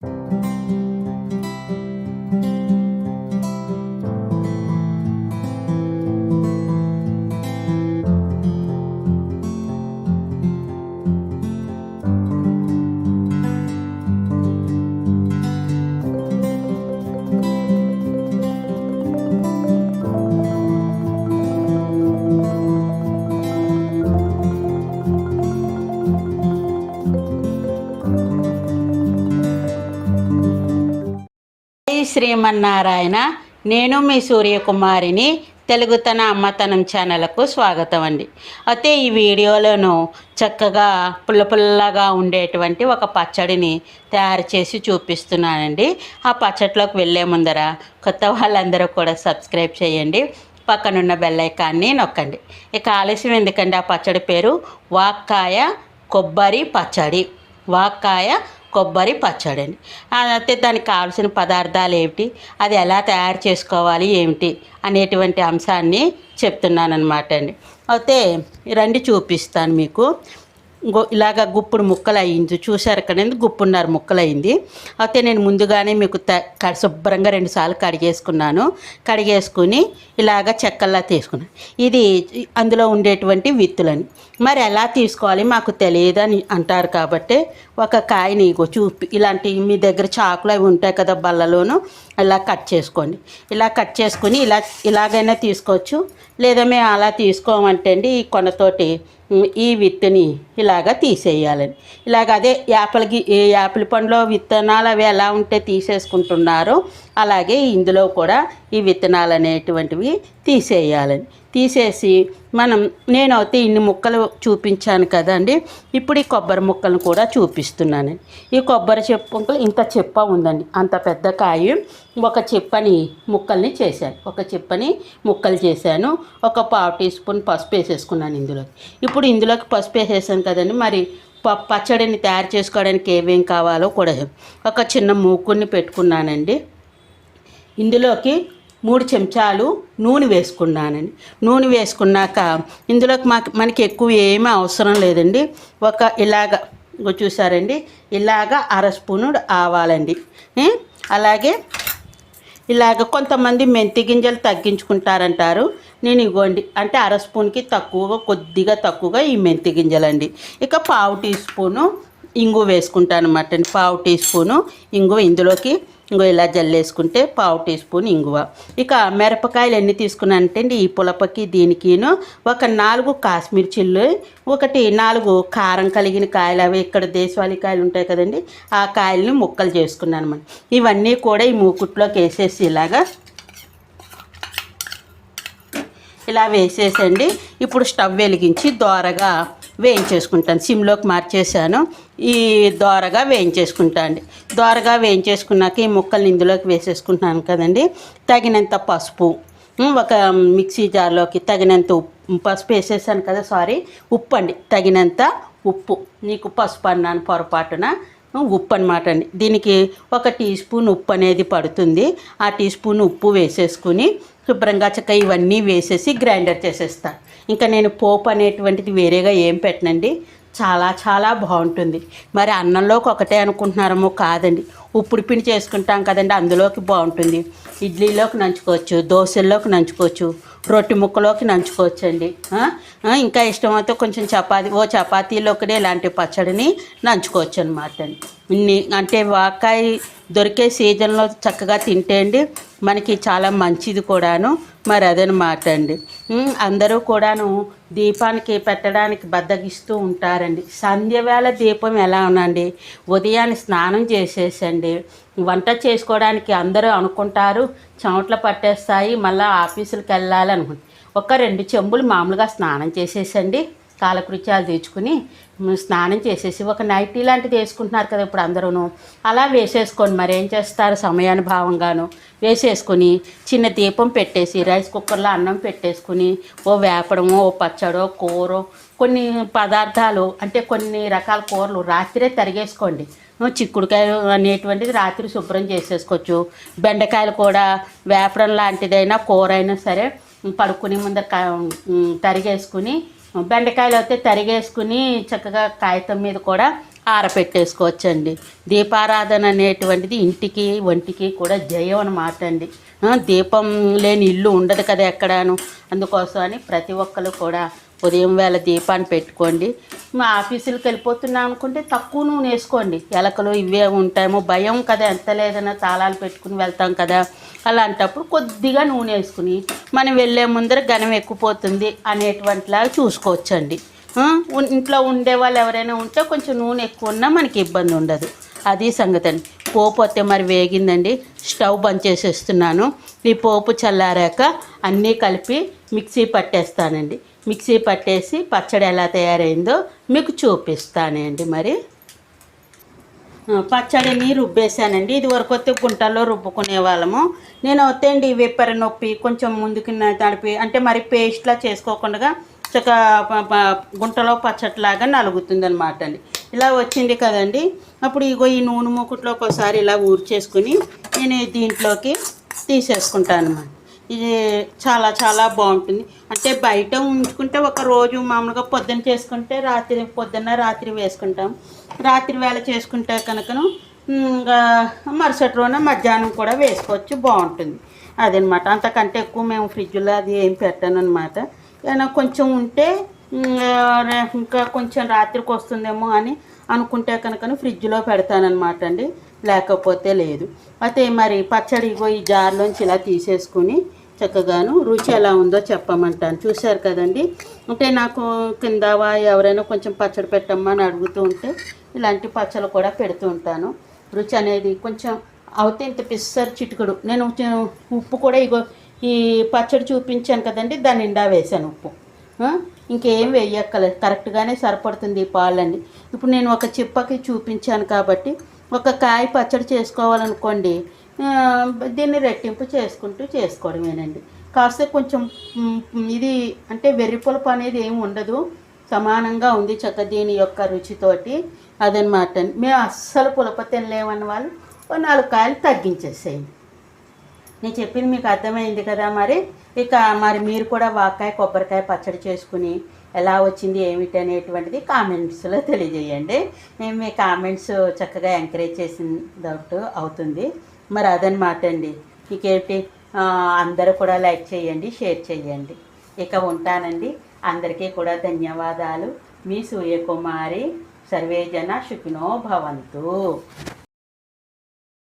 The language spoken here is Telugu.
you శ్రీమన్నారాయణ నేను మీ సూర్యకుమారిని తెలుగుతన అమ్మతనం ఛానల్కు స్వాగతం అండి. అయితే ఈ వీడియోలోను చక్కగా పుల్ల పుల్లగా ఉండేటువంటి ఒక పచ్చడిని తయారు చేసి చూపిస్తున్నానండి. ఆ పచ్చట్లోకి వెళ్ళే ముందర కొత్త వాళ్ళందరూ కూడా సబ్స్క్రైబ్ చేయండి. పక్కనున్న బెల్లైకాన్ని నొక్కండి. ఇక ఆలస్యం ఎందుకండి? ఆ పచ్చడి పేరు వాక్కాయ కొబ్బరి పచ్చడి. వాక్కాయ కొబ్బరి పచ్చడి అండి. అయితే దానికి కావాల్సిన పదార్థాలు ఏమిటి? అది ఎలా తయారు చేసుకోవాలి ఏమిటి? అనేటువంటి అంశాన్ని చెప్తున్నాను అనమాట అండి. అయితే రండి చూపిస్తాను మీకు. ఇంకో ఇలాగ గుప్పుడు ముక్కలు అయింది చూశారు ఇక్కడ గుప్పున్నర ముక్కలు అయింది అయితే నేను ముందుగానే మీకు త క- శుభ్రంగా రెండుసార్లు కడిగేసుకున్నాను. కడిగేసుకుని ఇలాగ చెక్కల్లా తీసుకున్నాను. ఇది అందులో ఉండేటువంటి విత్తులని. మరి ఎలా తీసుకోవాలి మాకు తెలియదు అని అంటారు కాబట్టి ఒక కాయని చూపి ఇలాంటి మీ దగ్గర చాకులు అవి ఉంటాయి కదా బల్లలోను ఇలా కట్ చేసుకోండి. ఇలా కట్ చేసుకుని ఇలా ఇలాగైనా తీసుకోవచ్చు. లేదా మేము అలా తీసుకోమంటే అండి ఈ కొనతోటి ఈ విత్తుని ఇలాగ తీసేయాలని ఇలాగ అదే యాపిల్కి యాపిల్ పండులో విత్తనాలు అవి ఎలా ఉంటే తీసేసుకుంటున్నారో అలాగే ఇందులో కూడా ఈ విత్తనాలు అనేటువంటివి తీసేయాలని. తీసేసి మనం నేనైతే ఇన్ని ముక్కలు చూపించాను కదండి ఇప్పుడు ఈ కొబ్బరి ముక్కలను కూడా చూపిస్తున్నాను. ఈ కొబ్బరి చెప్ప ఇంత చెప్ప ఉందండి అంత పెద్ద కాయ. ఒక చెప్పని ముక్కల్ని చేశాను ఒక చెప్పని ముక్కలు చేశాను ఒక పావు టీ స్పూన్ పసుపు వేసేసుకున్నాను ఇందులోకి. ఇప్పుడు ఇందులోకి పసుపు వేసేసాను కదండి మరి ప పచ్చడిని తయారు చేసుకోవడానికి ఏమేం కావాలో కూడా. ఒక చిన్న మూకుని పెట్టుకున్నానండి. ఇందులోకి మూడు చెంచాలు నూనె వేసుకున్నానండి. నూనె వేసుకున్నాక ఇందులోకి మాకు మనకి ఎక్కువ ఏమీ అవసరం లేదండి. ఒక ఇలాగ చూసారండి. ఇలాగ అర స్పూను ఆవాలండి. అలాగే ఇలాగ కొంతమంది మెంతి గింజలు తగ్గించుకుంటారంటారు. నేను ఇవ్వండి. అంటే అర స్పూన్కి తక్కువగా కొద్దిగా తక్కువగా ఈ మెంతి గింజలండి. ఇక పావు టీ స్పూను ఇంగు వేసుకుంటాను అనమాట పావు టీ స్పూను ఇంగు ఇందులోకి ఇంకో ఇలా జల్లేసుకుంటే పావు టీ స్పూన్ ఇంగువ. ఇక మిరపకాయలు ఎన్ని తీసుకున్నానంటే అండి ఈ పులపకి దీనికిను ఒక నాలుగు కాశ్మీర్ చిల్లు ఒకటి నాలుగు కారం కలిగిన కాయలు. అవి ఇక్కడ దేశవాళీ కాయలు ఉంటాయి కదండి ఆ కాయల్ని ముక్కలు చేసుకున్నాను అనమాట ఇవన్నీ కూడా ఈ మూకుట్లోకి వేసేసి ఇలాగా ఇలా వేసేసండి. ఇప్పుడు స్టవ్ వెలిగించి దోరగా వేయించేసుకుంటాను. సిమ్లోకి మార్చేసాను ఈ దోరగా వేయించేసుకుంటా అండి. దోరగా వేయించేసుకున్నాక ఈ ముక్కల్ని ఇందులోకి వేసేసుకుంటున్నాను కదండి. తగినంత పసుపు ఒక మిక్సీ జార్లోకి తగినంత ఉప్పు పసుపు వేసేసాను కదా సారీ ఉప్పు అండి. తగినంత ఉప్పు. నీకు పసుపు అన్నాను పొరపాటున. ఉప్పు అనమాట అండి. దీనికి ఒక టీ స్పూన్ ఉప్పు అనేది పడుతుంది. ఆ టీ స్పూన్ ఉప్పు వేసేసుకుని శుభ్రంగా చక్క ఇవన్నీ వేసేసి గ్రైండర్ చేసేస్తాను. ఇంకా నేను పోపు అనేటువంటిది వేరేగా ఏం పెట్టనండి. చాలా చాలా బాగుంటుంది. మరి అన్నంలోకి ఒకటే అనుకుంటున్నారేమో కాదండి. ఉప్పుడు పిండి చేసుకుంటాం కదండి అందులోకి బాగుంటుంది. ఇడ్లీలోకి నంచుకోవచ్చు దోశల్లోకి నంచుకోవచ్చు రొట్టె ముక్కలోకి నంచుకోవచ్చు అండి ఇంకా ఇష్టమైతే కొంచెం చపాతీ ఓ చపాతీలోకి ఇలాంటి పచ్చడిని నంచుకోవచ్చు అనమాట అండి. ఇన్ని అంటే వాకాయ దొరికే సీజన్లో చక్కగా తింటే అండి మనకి చాలా మంచిది కూడాను. మరి అదనమాట అండి. అందరూ కూడాను దీపానికి పెట్టడానికి బద్దగిస్తూ ఉంటారండి. సంధ్యవేళ దీపం ఎలా ఉనండి ఉదయాన్నే స్నానం చేసేసండి. వంట చేసుకోవడానికి అందరూ అనుకుంటారు. చెమట్లు పట్టేస్తాయి. మళ్ళీ ఆఫీసులకు వెళ్ళాలి అనుకుంటారు ఒక రెండు చెంబులు మామూలుగా స్నానం చేసేసండి. కాలకృత్యాలు తెచ్చుకుని స్నానం చేసేసి ఒక నైటీ లాంటిది వేసుకుంటున్నారు కదా ఇప్పుడు అందరూను. అలా వేసేసుకోండి మరి ఏం చేస్తారు సమయానుభావంగాను? వేసేసుకొని చిన్న దీపం పెట్టేసి రైస్ కుక్కర్లో అన్నం పెట్టేసుకుని ఓ వేపడమో ఓ పచ్చడో కూర కొన్ని పదార్థాలు అంటే కొన్ని రకాల కూరలు రాత్రే తరిగేసుకోండి. చిక్కుడుకాయలు అనేటువంటిది రాత్రి శుభ్రం చేసేసుకోవచ్చు. బెండకాయలు కూడా వేపడం లాంటిదైనా కూర అయినా సరే పడుకునే ముందర క- తరిగేసుకుని బెండకాయలు అయితే తరిగేసుకుని చక్కగా కాగితం మీద కూడా ఆరపెట్టేసుకోవచ్చండి. దీపారాధన అనేటువంటిది ఇంటికి వంటికి కూడా జయం అనమాట అండి. దీపం లేని ఇల్లు ఉండదు కదా ఎక్కడాను. అందుకోసం అని ప్రతి ఒక్కరు కూడా ఉదయం వేళ దీపాన్ని పెట్టుకోండి. మా ఆఫీసులకు వెళ్ళిపోతున్నాం అనుకుంటే తక్కువ నూనె వేసుకోండి. ఎలకలు ఇవే ఉంటాయేమో భయం కదా ఎంత లేదన్నా తాళాలు పెట్టుకుని వెళ్తాం కదా. అలాంటప్పుడు కొద్దిగా నూనె వేసుకుని మనం వెళ్ళే ముందర ఘనం ఎక్కుపోతుంది అనేటువంటిలాగా చూసుకోవచ్చండి. ఇంట్లో ఉండే వాళ్ళు ఎవరైనా ఉంటే కొంచెం నూనె ఎక్కువ ఉన్నా మనకి ఇబ్బంది ఉండదు. అది సంగతి అండి పోపు అయితే మరి వేగిందండి. స్టవ్ బంద్ చేసేస్తున్నాను. ఈ పోపు చల్లారాక అన్నీ కలిపి మిక్సీ పట్టేస్తానండి. మిక్సీ పట్టేసి పచ్చడి ఎలా తయారైందో మీకు చూపిస్తానండి మరి. పచ్చడిని రుబ్బేశానండి. ఇది వరకు వస్తే గుంటల్లో రుబ్బుకునే వాళ్ళము. నేను వస్తేండి విప్పర నొప్పి కొంచెం ముందుకు తడిపి అంటే మరి పేస్ట్లా చేసుకోకుండా చక్క గుంటలో పచ్చట్లాగా నలుగుతుంది అనమాట అండి. ఇలా వచ్చింది కదండి. అప్పుడు ఇగో ఈ నూనె మూకుట్లో ఒకసారి ఇలా ఊర్చేసుకుని నేను దీంట్లోకి తీసేసుకుంటాను అనమాట ఇది చాలా చాలా బాగుంటుంది. అంటే బయట ఉంచుకుంటే ఒక రోజు మామూలుగా పొద్దున్న చేసుకుంటే రాత్రి పొద్దున్న రాత్రి వేసుకుంటాం. రాత్రి వేళ చేసుకుంటే కనుకను ఇంకా మరుసటి రోజున మధ్యాహ్నం కూడా వేసుకోవచ్చు బాగుంటుంది. అదనమాట. అంతకంటే ఎక్కువ మేము ఫ్రిడ్జ్లో అది ఏం పెట్టాను అనమాట ఏమైనా కొంచెం ఉంటే ఇంకా కొంచెం రాత్రికి వస్తుందేమో అని అనుకుంటే కనుక ఫ్రిడ్జ్లో పెడతానమాట అండి. లేకపోతే లేదు. అయితే మరి పచ్చడి ఇగో ఈ జార్లోంచి ఇలా తీసేసుకుని చక్కగాను రుచి ఎలా ఉందో చెప్పమంటాను. చూశారు కదండి? అంటే నాకు కిందవా ఎవరైనా కొంచెం పచ్చడి పెట్టమ్మా అని అడుగుతూ ఉంటే ఇలాంటి పచ్చళ్ళు కూడా పెడుతూ ఉంటాను. రుచి అనేది కొంచెం అవుతే ఇంత పిස්සరు చిటికడు. నేను ఉప్పు కూడా ఇగో ఈ పచ్చడి చూపించాను కదండి దాని నిండా వేసాను ఉప్పు. ఇంకేం వేయక్కలేదు కరెక్ట్గానే సరిపడుతుంది ఈ పాలండి ఇప్పుడు నేను ఒక చిప్పకి చూపించాను కాబట్టి ఒక కాయ పచ్చడి చేసుకోవాలనుకోండి దీన్ని రెట్టింపు చేసుకుంటూ చేసుకోవడమేనండి. కాస్త కొంచెం ఇది అంటే వెర్రి పులుపు అనేది ఏమి ఉండదు. సమానంగా ఉంది చక్క దీని యొక్క రుచితోటి అదనమాట. మేము అస్సలు పులప తినలేమన్న వాళ్ళు ఓ నాలుగు కాయలు తగ్గించేసేయండి. నేను చెప్పింది మీకు అర్థమైంది కదా మరి. ఇక మరి మీరు కూడా వాకాయ కొబ్బరికాయ పచ్చడి చేసుకుని ఎలా వచ్చింది ఏమిటి అనేటువంటిది కామెంట్స్లో తెలియజేయండి. మేము మీ కామెంట్స్ చక్కగా ఎంకరేజ్ చేసినట్టు అవుతుంది. మరి అదనమాట అండి. ఇంకేంటి అందరూ కూడా లైక్ చేయండి షేర్ చేయండి. ఇక ఉంటానండి. అందరికీ కూడా ధన్యవాదాలు. మీ సూర్యకుమారి సర్వేజన సుఖినో భవంతు.